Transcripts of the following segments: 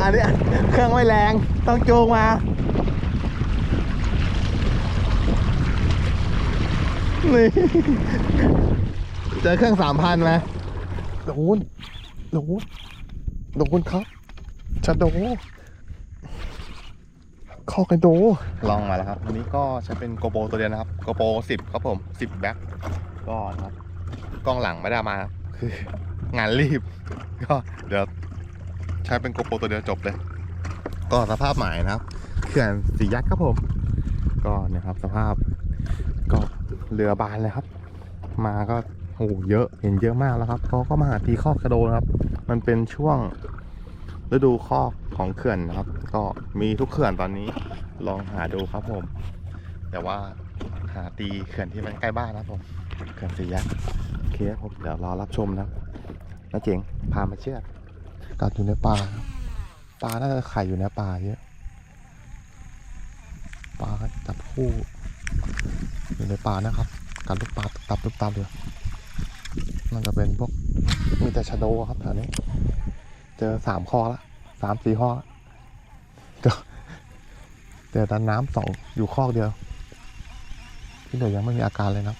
อันนี้เครื่องไม่แรงต้องจูงมานี่เจอเครื่องสามพันไหมโดนโดนโดนครับชะโดข้อกันโดลองมาแล้วครับวันนี้ก็ใช้เป็นโกโปรตัวเดียวนะครับโกโปรสิบครับผมสิบแบ็คก็นะครับกล้องหลังไม่ได้มาคือ งานรีบ ก็เดี๋ยวใช้เป็นโกโปรตัวเดียวจบเลย ก็สภาพหมายนะครับเขื่อนสียัดครับผม ก็เนี่ยครับสภาพก็เรือบานเลยครับ มาก็โอ้โหเยอะเห็นเยอะมากแล้วครับเขาก็มาหาตีข้อกระโดนะครับ มันเป็นช่วงฤดูข้อกของเขื่อนนะครับ ก็มีทุกเขื่อนตอนนี้ลองหาดูครับผม แต่ว่าหาตีเขื่อนที่มันใกล้บ้านนะครับผมเขื่อนสียัดโอเคครับผมเดี๋ยวรอรับชมนะครับ น้าเจ๋งพามาเชือดกัดอยู่ในป่าปลาน่าจะไข่อยู่ในป่าเยอะปลาจับคู่ อยู่ในป่านะครับกัดลูกปลาตับลูกตาเลยมันจะเป็นพวกมีแต่ชะโดครับแถวนี้ เจอสามข้อละสามสี่ข้อละเจอเจอแต่น้ำสองอยู่ข้อเดียว ที่เหลือยังไม่มีอาการเลยนะ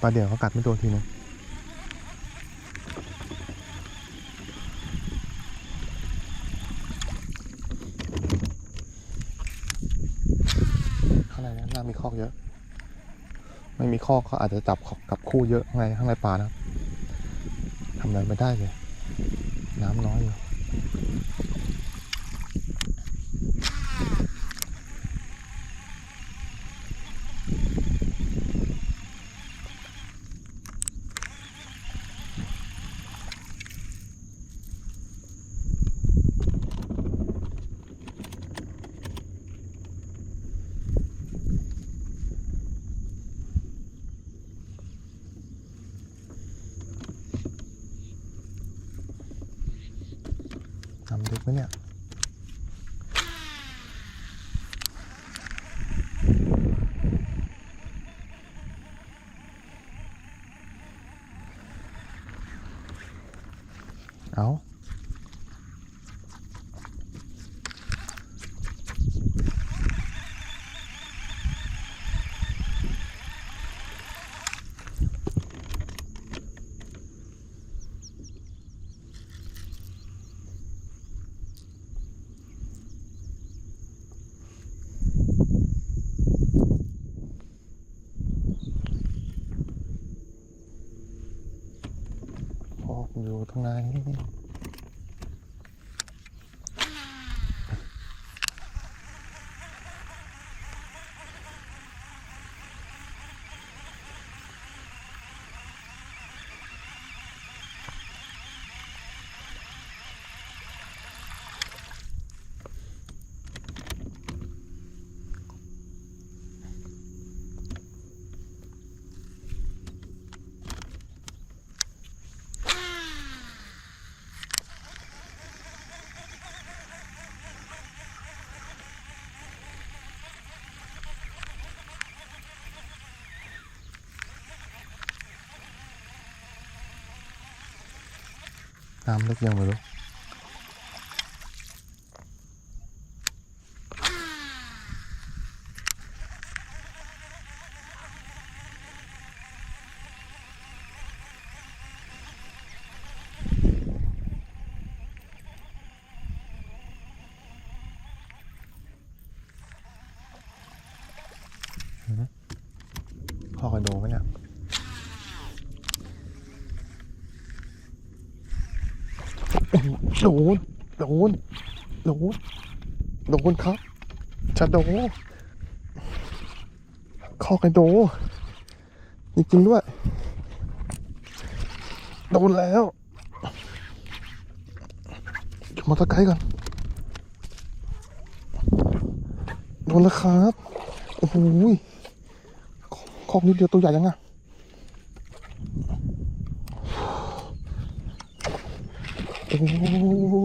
ปลาเดี๋ยวเขากัดไม่โดนทีนึงข้างในนั้นน่ามีคอกเยอะ ไม่มีคอกเขาอาจจะจับกับคู่เยอะข้างข้างในป่านะทำอะไรไม่ได้เลย น้ำน้อยอยู่ ไหมเนี่ย เอาคอกอยู่ตรงไหน น้ำลึกยังไม่รู้พ่อคอนโดไหมเนี่ย โดน โดน โดน โดนครับชะโดข้อกันโดจริงๆด้วย โดนแล้วเดี๋ยวมาตะไกลก่อน โดนแล้วครับ โอ้โหยคอกนิดเดียวตัวใหญ่ยังอะ อ้โห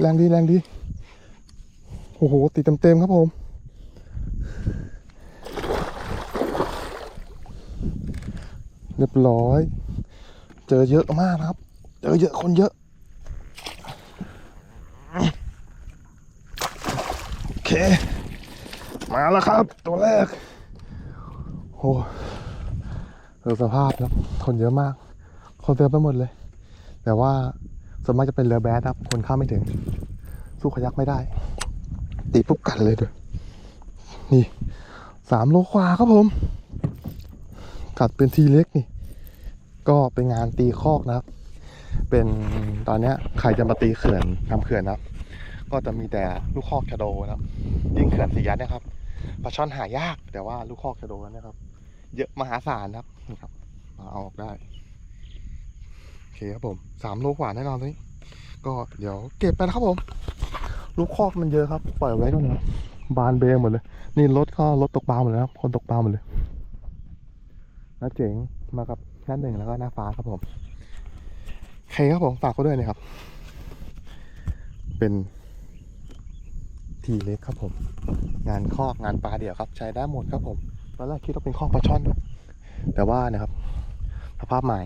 แรงดีแรงดีโอ้โหติดเต็มๆครับผมเรียบร้อย เจอเยอะมากนะครับ เจอเยอะคนเยอะ โอเค มาแล้วครับ ตัวแรก โอ้เออสภาพครับ คนเยอะมาก คนเต็มไปหมดเลย แต่ว่า ส่วนมากจะเป็นเรือแบดครับ คนข้ามไม่ถึง สู้ขยักไม่ได้ ตีปุ๊บกัดเลยด้วย นี่สามโลกว่าครับผม กัดเป็นทีเล็กนี่ ก็เป็นงานตีคอกนะครับ เป็นตอนเนี้ยใครจะมาตีเขื่อนทำเขื่อนนะครับ ก็จะมีแต่ลูกคอกชะโดนะครับ ยิ่งเขื่อนสียันนะครับปลาช่อนหายากแต่ว่าลูกคอกชะโดนะครับ เยอะมหาศาลครับนี่ครับ มาเอาออกได้ เคครับผมสามโลกว่าแน่นอนตรงนี้ก็เดี๋ยวเก็บไปนะครับผม ลูกคอกมันเยอะครับ ปล่อยไว้ก่อนนะบานเบงหมดเลย นี่รถก็รถตกปลาหมดเลยครับคนตกปลาหมดเลยน้าเจ๋งมากับน้าหนึ่งแล้วก็น้าฟ้าครับผมโอเคครับผมฝากก็ด้วยนะครับ เป็นทีเล็กครับผม งานคอกงานปลาเดี่ยวครับ ใช้ได้หมดครับผมตอนแรกคิดว่าเป็นคอกปลาช่อนด้วยแต่ว่านะครับสภาพใหม่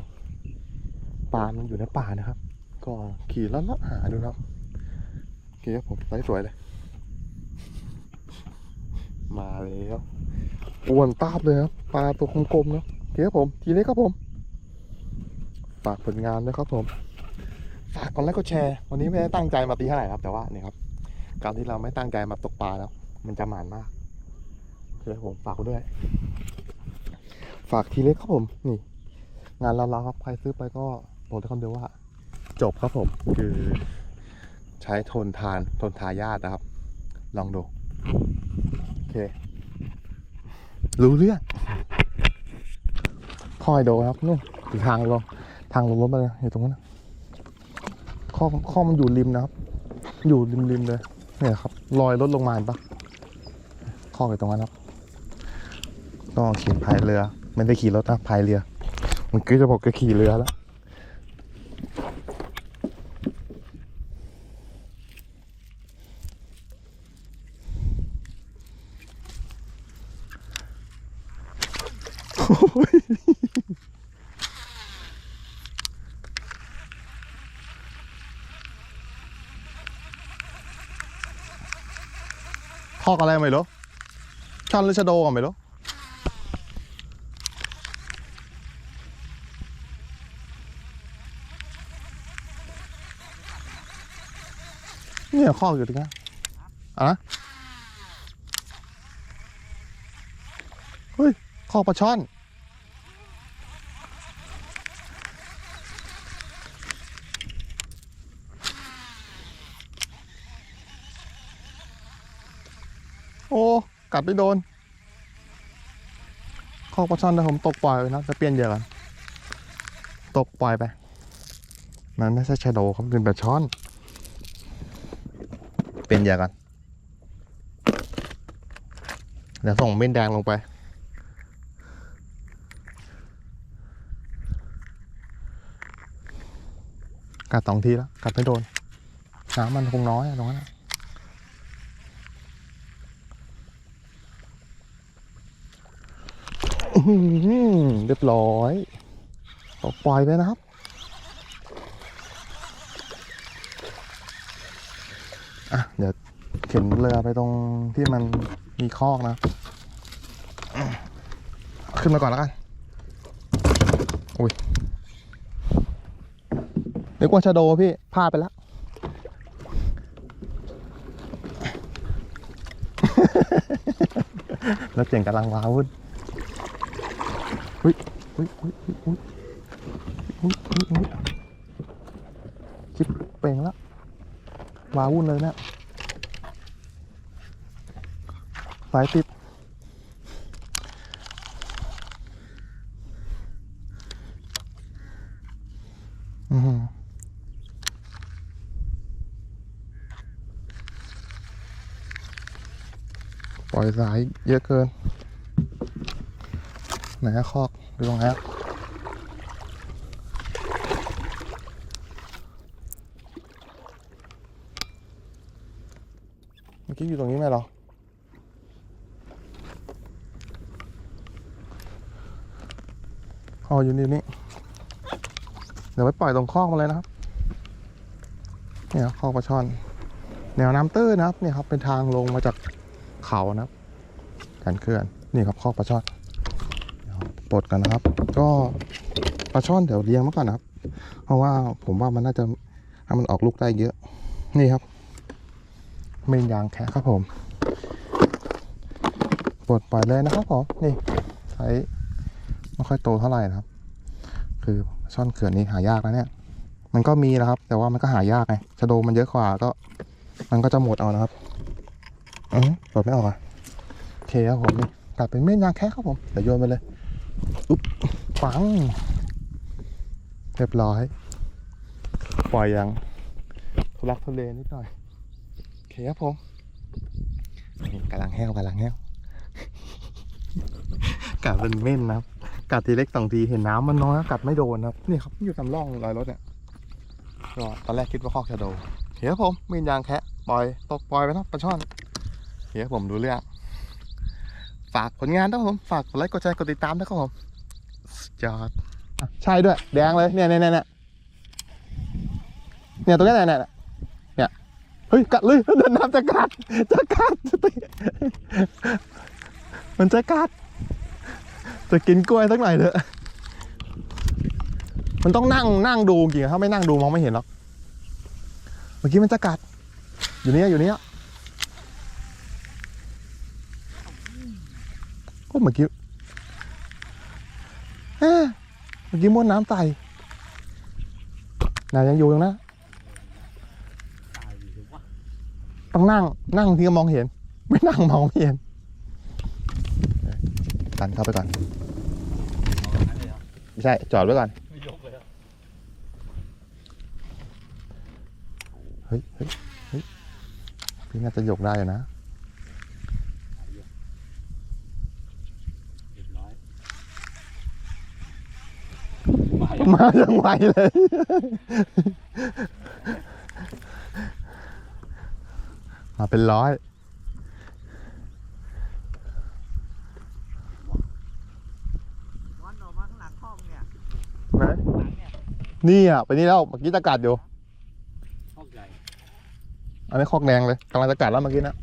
ปลามันอยู่ในป่านะครับ ก็ขี่ล้วละหาดูนะครับโอเคครับผมไซส์สวยเลย มาแล้วอ้วนตาบเลยครับปลาตัวกลมๆนะโอเคครับผม ทีเล็กครับผมฝากผลงานด้วยครับผมฝากกดไลค์กดแชร์ วันนี้ไม่ได้ตั้งใจมาตีเท่าไหร่ครับแต่ว่านี่ครับ การที่เราไม่ตั้งใจมาตกปลาแล้ว มันจะหมานมากเคครับผมฝากด้วย ฝากทีเล็กครับผม นี่ งานเราๆครับ ใครซื้อไปก็ บอกได้คำเดียวว่า จบครับผมคือใช้ทนทานทนทายาทนะครับ ลองดู โอเค รู้เรื่องคอยโดครับนู่นทางลงทางลงรถมาเลยอยู่ตรงนั้นข้อข้อมันอยู่ริมนะครับ อยู่ริมริมเลยเนี่ยครับลอยรถลงมาเห็นปะข้ออยู่ตรงนั้นครับก็ขี่พายเรือ ไม่ได้ขี่รถนะพายเรือ มันก็จะบอกจะขี่เรือแล้ว ทอกอะไรไม่รู้ช่อนหรือชะโดก็ไม่รู้เนี่ยข้ออยู่ตรงนั้อะเฮ้ยข้อปลาช่อน โอ้ กัดไม่โดนข้อปลาช่อนแต่ผมตกปล่อยไปนะจะเปลี่ยนเยื่อกันตกปล่อยไป มันไม่ใช่ชะโดครับเป็นปลาช่อน เปลี่ยนเยื่อกันเดี๋ยวส่งเม่นแดงลงไป กัดสองทีแล้วกัดไม่โดน น้ำมันคงน้อยตรงนั้นอะ อื้อหือ เรียบร้อยตกปล่อยไปนะครับ อะ เดี๋ยวเข็นเรือไปตรงที่มันมีคอกนะ ขึ้นมาก่อนแล้วกันอุ้ยนึกว่าชะโดพี่พลาดไปแล้วแล้วเจ๋งกำลังว้าวุ่น อุ้ยอุ้ยอุ้ยอุ้ยอุ้ยอุ้ยอุ้ยชิบเป่งล้ววาวุ่นเลยเนะสายติดอือปล่อยสายเยอะเกิน ไหนะคอกดูตรงไหนอะโอเคกี้อยู่ตรงนี้ไหมหรออ๋ออยู่นี่นี่เดี๋ยวไปปล่อยตรงคอกมาเลยนะครับเนี่ยคอกปลาช่อน แนวน้ำตื้นนะครับเนี่ยครับเป็นทางลงมาจากเขานะครับการเคลื่อนนี่ครับคอกปลาช่อน ปลดกันนะครับ ก็ปลาช่อนเดี๋ยวเลี้ยงมาก่อนนะครับ เพราะว่าผมว่ามันน่าจะให้มันออกลูกได้เยอะ นี่ครับ เมนยางแคะครับผมปลดปล่อยเลยนะครับผมนี่ใช้ไม่ค่อยโตเท่าไหร่นะครับ คือช่อนเขื่อนนี้หายากนะเนี่ย มันก็มีนะครับ แต่ว่ามันก็หายากไงชะโดมันเยอะกว่าก็ มันก็จะหมดเอานะครับอือปลดไม่ออกอะโอเคครับผมนี่กลับเป็นเม่นยางแคะครับผมเดี๋ยวโยนไปเลย อุ๊บปังเรียบร้อย ปล่อยยังทุลักทุเลนิดหน่อย โอเคครับผมกำลังแห้วกำลังแห้วกัดเป็นเม่นนะครับกัดทีเล็กสองทีเห็นน้ำมันน้อยกัดไม่โดนนะครับนี่ครับอยู่ตามร่องรอยรถเนี่ยก็ตอนแรกคิดว่าคอกชะโดเฮียผมมีนยางแคะปล่อยตกปล่อยไปนะปลาช่อนเฮียผมดูเรื่อง ฝากผลงานด้วยครับผม ฝากกดไลค์กดแชร์กดติดตามด้วยครับผมสุดยอดใช่ด้วย แดงเลยเนี่ยเนี่ยเนี่ยเนี่ยตรงนี้เนี่ยเนี่ยเนี่ยเฮ้ยกัดเลยเดินน้ำจะกัดจะกัดจะตีมันจะกัด จะกินกล้วยสักหน่อยเถอะมันต้องนั่งนั่งดูจริงถ้าไม่นั่งดูมองไม่เห็นหรอกเมื่อกี้มันจะกัด อยู่เนี้ยอยู่เนี้ย เมื่อกี้เอ๊ะเมื่อกี้ม้วนน้ำใส่นายยังอยู่ตรงนั้นต้องนั่งนั่งที่จะมองเห็น ไม่นั่งมองไม่เห็นดันเข้าไปก่อน ไม่ใช่ จอดไว้ก่อนเฮ้ยเฮ้ยเฮ้ยพี่น่าจะยกได้อยู่นะ เรียบร้อย มาอย่างไวเลย มาเป็นร้อยวันออกมาข้างหลังห้องเนี่ยไหนหลังเนี่ยนี่อะ ไปนี่แล้วเมื่อกี้ตะกัดอยู่ ห้องใหญ่อันนี้คอกแดงเลยกำลังจะกัดแล้วเมื่อกี้นะ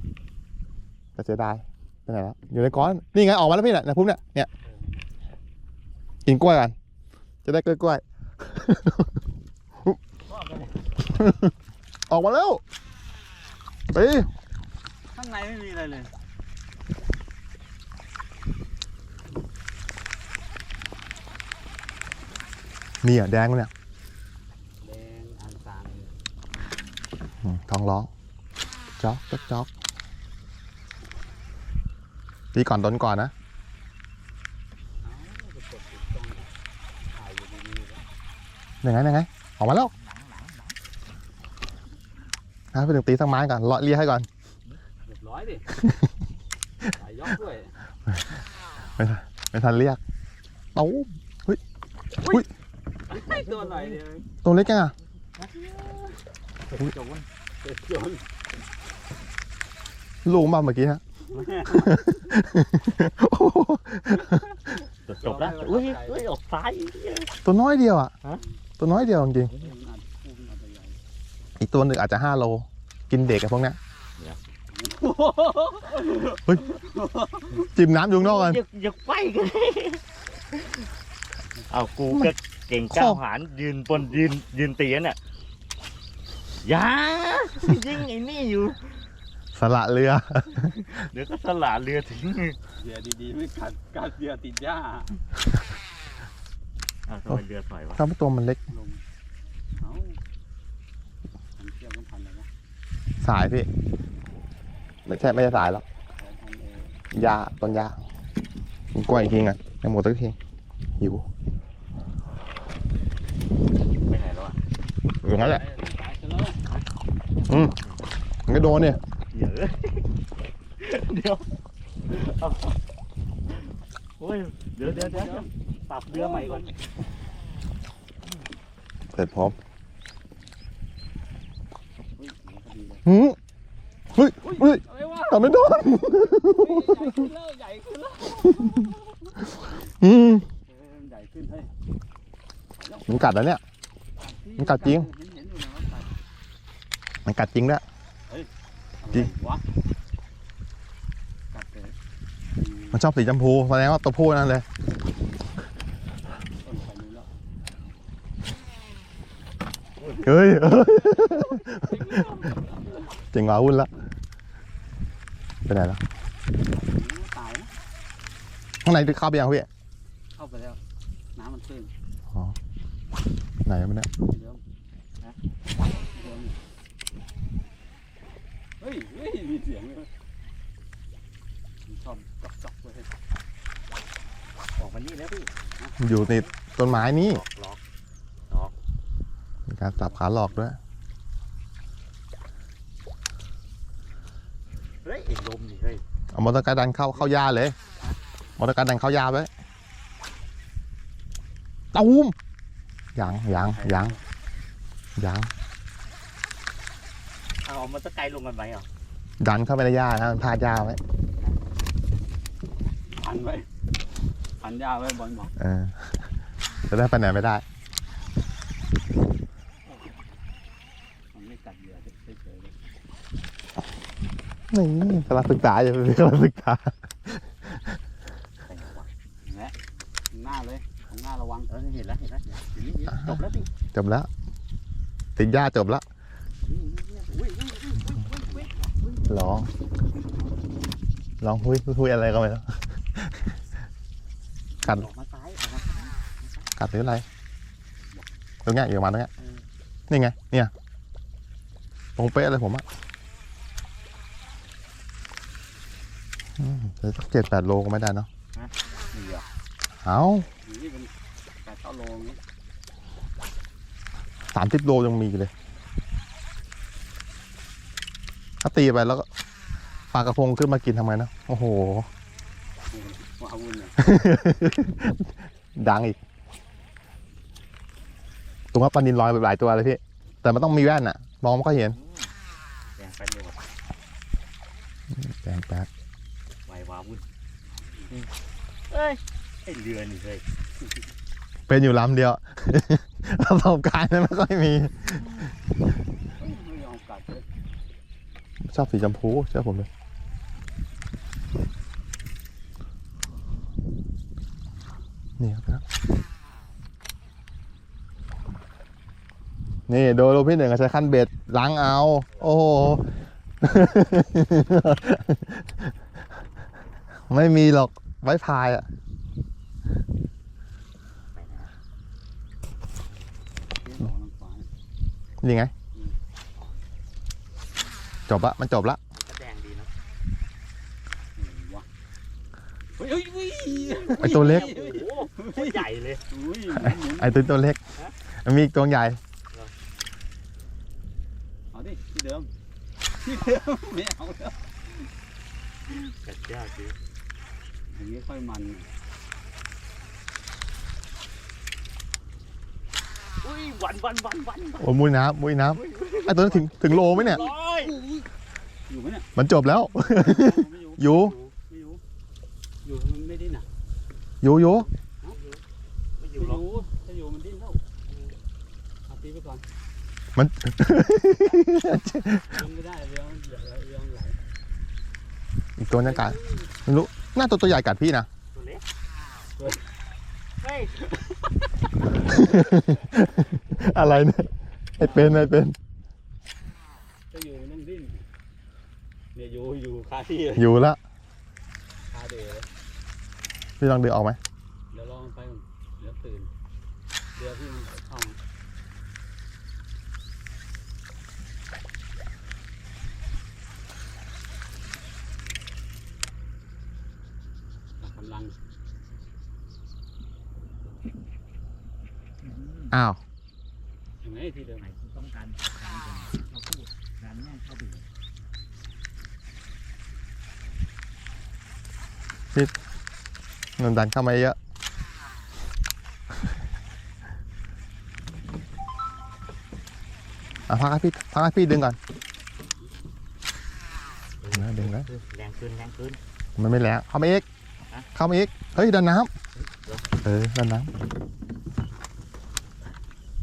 แต่เสียดายไปไหนแล้วอยู่ในก้อน นี่ไงออกมาแล้วพี่เนี่ยเนี่ยพุ่มเนี่ยเนี่ยกินกล้วยกัน จะได้กล้วยกล้วยชอบกันเลยๆ ออกมาแล้วไปข้างในไม่มีอะไรเลยนี่อะแดงแล้วเนี่ยแดงอ่างตางอืมท้องร้องจ๊อกจ๊อกจ๊อกตีก่อนต้นก่อนนะ เอ้าไปกดติดกล้องถ่ายอยู่ดีๆแล้ว ยังไงยังไงออกมาแล้วนะไปถึงตีสักไม้ก่อนเลาะเลียให้ก่อนเรียบร้อยดิถ่ายยกด้วยไม่ทันเรียกเต้าให้ตัวหน่อยเดียวตัวเล็กยังอะเจ็บโจนเจ็บโจนลูกมาเมื่อกี้ฮะโอ้โหจบแล้วอุ้ยอุ้ยออกซ้ายตัวน้อยเดียวอะฮะ ตัวน้อยเดียวจริงคู่มันอาจจะใหญ่ๆอีกตัวหนึ่งอาจจะห้าโล กินเด็กกับพวกเนี้ยจิ้มน้ำอยู่ข้างนอกกันอย่าอย่าไปกันเอากูก็เก่งกล้าหาญยืนบนยืนยืนตีกันเนี่ยอย่ายิงไอ้นี่อยู่สละเรือเดี๋ยวก็สละเรือทิ้งเดี๋ยวดีๆ ไม่กัดกัดเดี๋ยวติดหญ้า อ้าวทำไมเรือถอยวะถ้าตัวมันเล็ก ลงเอ้าพันเชือกต้องพันอะไรวะสายพี่ ไม่ใช่ไม่ใช่สายแล้วสองพันเอยาต้นยากินกล้วยอีกทีไงยังหมดสักทีหิวไปไหนแล้วอะอยู่งั้นแหละ ตายซะแล้วมันก็โดนเนี่ยเดี๋ยวเดี๋ยวเอาโอ้ยเดี๋ยวเดี๋ยวเดี๋ยวเดี๋ยว ปรับเรือใหม่ก่อนเสร็จพร้อมเฮ้ยหนีคดีเลยหืมเฮ้ยเฮ้ยอะไรวะทำไม่โดนใหญ่ขึ้นแล้วใหญ่ขึ้นแล้วอืมเออมันใหญ่ขึ้นเฮ้ยมันกัดแล้วเนี่ย มันกัดจริงเห็นเห็นอยู่นะว่ากัดมันกัดจริงด้วยจริงอะไรวะกัดเลยอืมมันชอบสีชมพูแสดงว่าตัวผู้นั่นเลย ต้นไปนู้นแล้ว เฮ้ยเอ้ยเจ๋งหวาวุ่นละไปไหนแล้วตายนะข้างในเข้าไปยังพี่เข้าไปแล้ว น้ำมันตื้นอ๋อไหนมันเนี่ยเดิมนะเดิมเฮ้ยเฮ้ยมีเสียงเลยมันชอบจอกจอกๆเลยออกมานี่แล้วพี่อยู่ในต้นไม้นี่ล็อ กมีการสับขาหลอกด้วยเฮ้ยไอ้ลมนี่เฮ้ยเอามอเตอร์ไซค์ดันเข้าเข้าหญ้าเลยมอเตอร์ไซค์ดันเข้าหญ้าไว้ตูมยังยังยังยังเอาเอามันจะไกลลงกันไหมอะดันเข้าไปในหญ้านะมันพาดหญ้าไว้พันไว้พันยาไว้บอลบอกเออจะได้ไปไหนไม่ได้ มันไม่กัดเหยื่อเฉยๆเลย นี่กำลังศึกษาอยู่กำลังศึกษาแต่งวะแหละหน้าเลยของหน้าระวังเออเห็นแล้วเห็นแล้วเห็นนี่จบแล้วพี่จบแล้วติดหญ้าจบแล้วอุ้ยอุ้ยอุ้ยอุ้ยอุ้ยอุ้ยร้องร้องหุยหุยอะไรก็ไม่รู้กัดออกมาซ้ายออกมาซ้ายกัดหรืออะไรตรงเนี้ยอยู่ประมาณตรงเนี้ยนี่ไงเนี่ยตรงเป๊ะเลยผมอะอืม เดี๋ยวสักเจ็ดแปดโลก็ไม่ได้เนาะเหยื่อเอานี่เป็นแปดเก้าโลนี้สามสิบโลยังมีเลยถ้าตีไปแล้วก็ปลากระพงขึ้นมากินทำไงนะโอ้โหว้าวุ่นเนี่ยดังอีกตรงว่าปลานินลอยไปหลายตัวเลยพี่แต่มันต้องมีแว่นอะมองไม่ค่อยเห็นแดงไปเลยว่ะแดงแป๊ด ไววาวุ่นเอ้ยไอ้เรือนี่เฮ้ยเป็นอยู่ลำเดียว ประสบการณ์ไม่ค่อยมี ไม่ยอมกัดเลยชอบสีชมพูเชื่อผมเลยนี่ครับ นี่โดยโลพี่หนึ่งอะใช้ขั้นเบ็ดล้างเอา โอ้โห ไม่มีหรอกไว้พายอะนี่ออกน้ำฟ้าเนี่ยนี่ไง จบละ มันจบละก็แดงดีเนาะเห็นวะเฮ้ยเฮ้ยเฮ้ยไอตัวเล็กโอ้โหโคตรใหญ่เลยอุ้ยหมุนไอตัวตัวเล็ก มีอีกตัวใหญ่ เอาดิที่เดิมที่เดิมไม่เอาแล้วกัดยากดิ อย่างนี้ค่อยมัน อุ้ยวันวันวันวันโอ้ยมุ้ยน้ำมุ้ยน้ำไอตัวนั้นถึงถึงโลไหมเนี่ย ร้อยอยู่ไหมเนี่ยมันจบแล้วไม่อยู่อยู่ ไม่อยู่อยู่มันไม่ดิ้นอะอยู่อยู่ไม่ออยู่ยู่หรอกถ้าอยู่มันดิ้นแล้วเอาตีไปก่อนมัน ยังไม่ได้เรือมันเรือเรือมันไหลอีกตัวนึงกัดไม่รู้ น่าตัวตัวใหญ่กัดพี่นะ ตัวเล็กเฮ้ยอะไรเนี่ยไอเป็นไอเป็นถ้าอยู่มันต้องดิ้นเนี่ยอยู่อยู่คาที่เลยอยู่ละคาเดเลยพี่ลองดึงออกไหมเดี๋ยวลองไปก่อนเดี๋ยวตื่นเรือพี่มันเข้ามาตัดกำลัง อ้าวยังไงที่เดิมไหนที่ต้องการเราพูดการแม่งเข้าไปเลยมันดันเข้ามาเยอะอะพักให้พี่พักให้พี่ดึงก่อนดึงนะดึงนะเอแรงขึ้นแรงขึ้นมันไม่แล้วเข้ามาอีกฮะเข้ามาอีกเฮ้ยดันน้เหรอำเออดันน้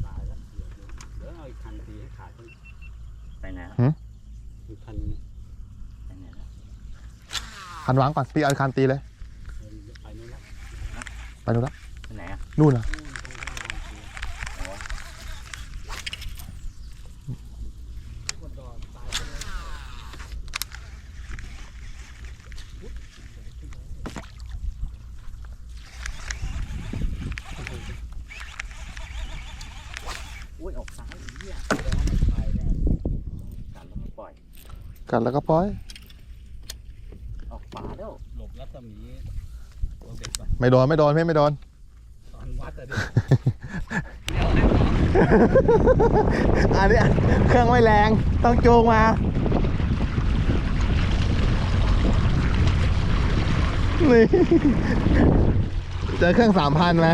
ตายแล้วเดี๋ยวเดี๋ยวเอาอีกคันตีให้ขาดขึ้น ไปไหนแล้ว อีกคันนึง ไปไหนแล้วำ คันวางก่อนพี่เอาคันตีเลยไปนู่นละไปดูนละไปไหนอะนู่นอะอ๋ออุ้ยออกซ้ายไอ้เหี้ยแสดงว่ามันไปแน่กันแล้วมันปล่อยกัดแล้วก็ ป่าแล้วหลบรัศมีตัวเบ็ดก่อนไม่โดนไม่โดนพี่ไม่โดน ตอนวัดอะดิอันนี้เครื่องไม่แรงต้องจูงมา นี่ เจอเครื่องสามพันไหม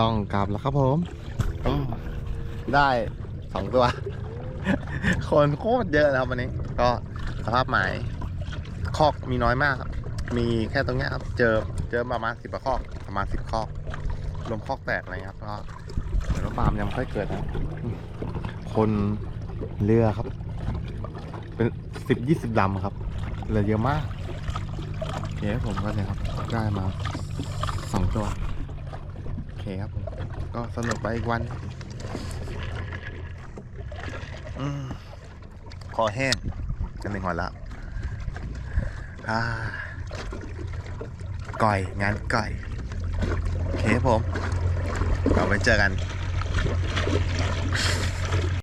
ลองกลับแล้วครับผมได้สองตัว คนโคตรเยอะนะครับวันนี้ ก็สภาพหมายคอกมีน้อยมากครับ มีแค่ตรงเนี้ยครับ เจอเจอประมาณสิบคอกประมาณสิบคอกรวมคอกแตกอะไรครับก็เหมือนว่าฟาร์มยังไม่ค่อยเกิดนะคนเรือครับ เป็นสิบยี่สิบลำครับเรือเยอะมากเคครับผมก็เนี่ยครับ ได้มาสองตัว เคครับผมก็สนุกไปอีกวันอคอแห้งกันหนึ่งวันละก่อย งานก่อย โอเคครับผมเราไปเจอกัน